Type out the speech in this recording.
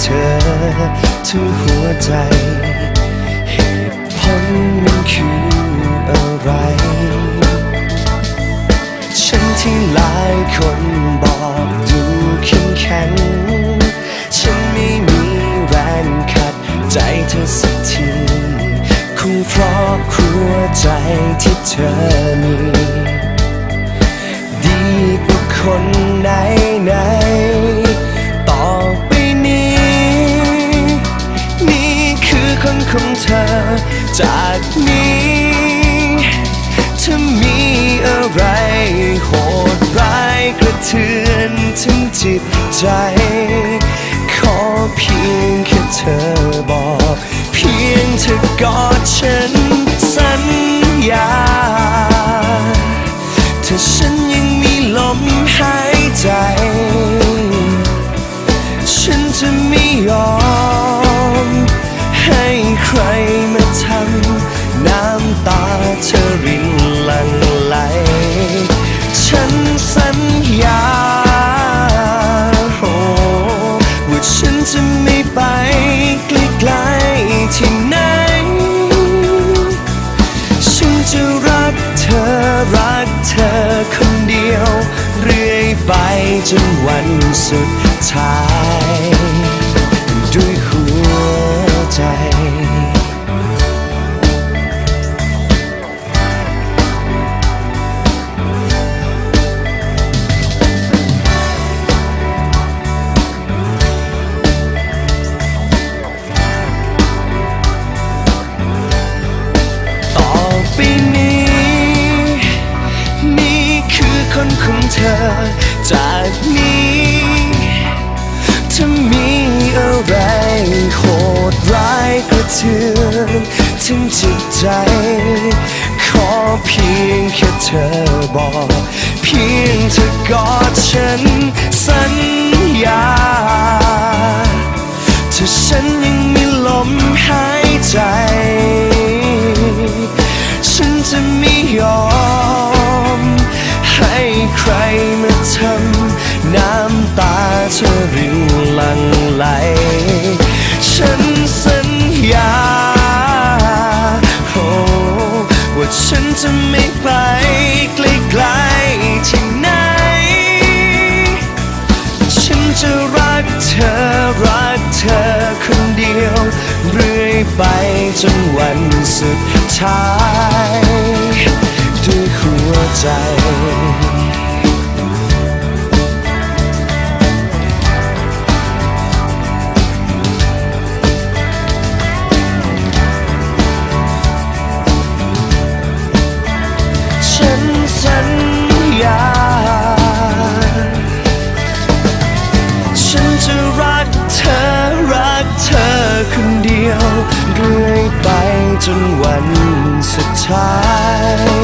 เธอทั้งหัวใจ เหตุผลมันคืออะไร ฉันที่หลายคนบอกดูเข้มแข็ง ฉันไม่มีแรงขัดใจเธอสักทีคงเพราะหัวใจที่เธอมี คนของเธอ จากนี้ ถ้ามีอะไรโหดร้ายกระเทือนถึงจิตใจ ขอเพียงแค่เธอบอก เพียงเธอกอดฉันสัญญา ถ้าฉันยังมีลมหาย กเธอคนเดียว เรื่อยไปจนวันสุดท้าย ด้วยหัวใจต่อไป เธอ จากนี้ ถ้ามีอะไรโหดร้ายกระเทือนถึงจิตใจ ขอเพียงแค่เธอบอก เพียงเธอกอดฉันสัญญาถ้าฉัน เธอรินหลังไหล ฉันสัญญาโอ้ว่าฉันจะไม่ไปไกลๆที่ไหน ฉันจะรักเธอรักเธอคนเดียว เรื่อยไปจนวันสุดท้าย ด้วยหัวใจ จนวันสุดท้าย